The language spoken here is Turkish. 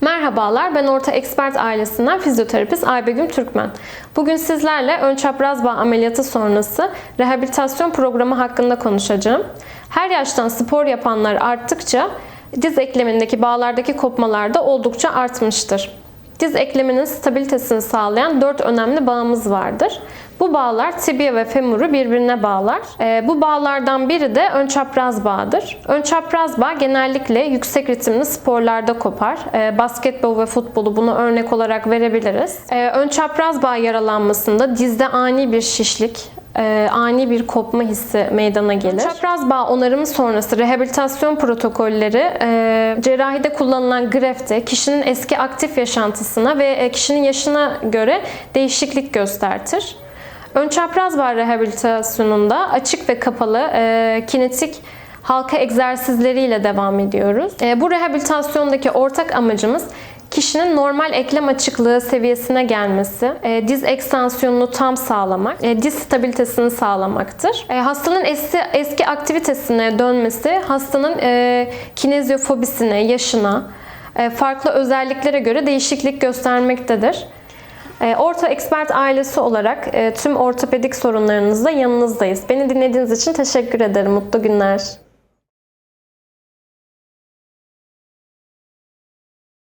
Merhabalar, ben Orta Expert ailesinden fizyoterapist Aybegüm Türkmen. Bugün sizlerle ön çapraz bağ ameliyatı sonrası rehabilitasyon programı hakkında konuşacağım. Her yaştan spor yapanlar arttıkça diz eklemindeki bağlardaki kopmalar da oldukça artmıştır. Diz ekleminin stabilitesini sağlayan dört önemli bağımız vardır. Bu bağlar tibia ve femuru birbirine bağlar. Ee, bu bağlardan biri de ön çapraz bağdır. Ön çapraz bağ genellikle yüksek ritimli sporlarda kopar. Ee, basketbol ve futbolu bunu örnek olarak verebiliriz. Ee, ön çapraz bağ yaralanmasında dizde ani bir şişlik, e, ani bir kopma hissi meydana gelir. Çapraz bağ onarımı sonrası rehabilitasyon protokolleri e, cerrahide kullanılan grefte kişinin eski aktif yaşantısına ve e, kişinin yaşına göre değişiklik göstertir. Ön çapraz bağ rehabilitasyonunda açık ve kapalı e, kinetik halka egzersizleriyle devam ediyoruz. E, bu rehabilitasyondaki ortak amacımız kişinin normal eklem açıklığı seviyesine gelmesi, e, diz ekstansiyonunu tam sağlamak, e, diz stabilitesini sağlamaktır. E, hastanın eski, eski aktivitesine dönmesi, hastanın e, kinezyofobisine, yaşına, e, farklı özelliklere göre değişiklik göstermektedir. E, Orta Expert ailesi olarak e, tüm ortopedik sorunlarınızda yanınızdayız. Beni dinlediğiniz için teşekkür ederim. Mutlu günler.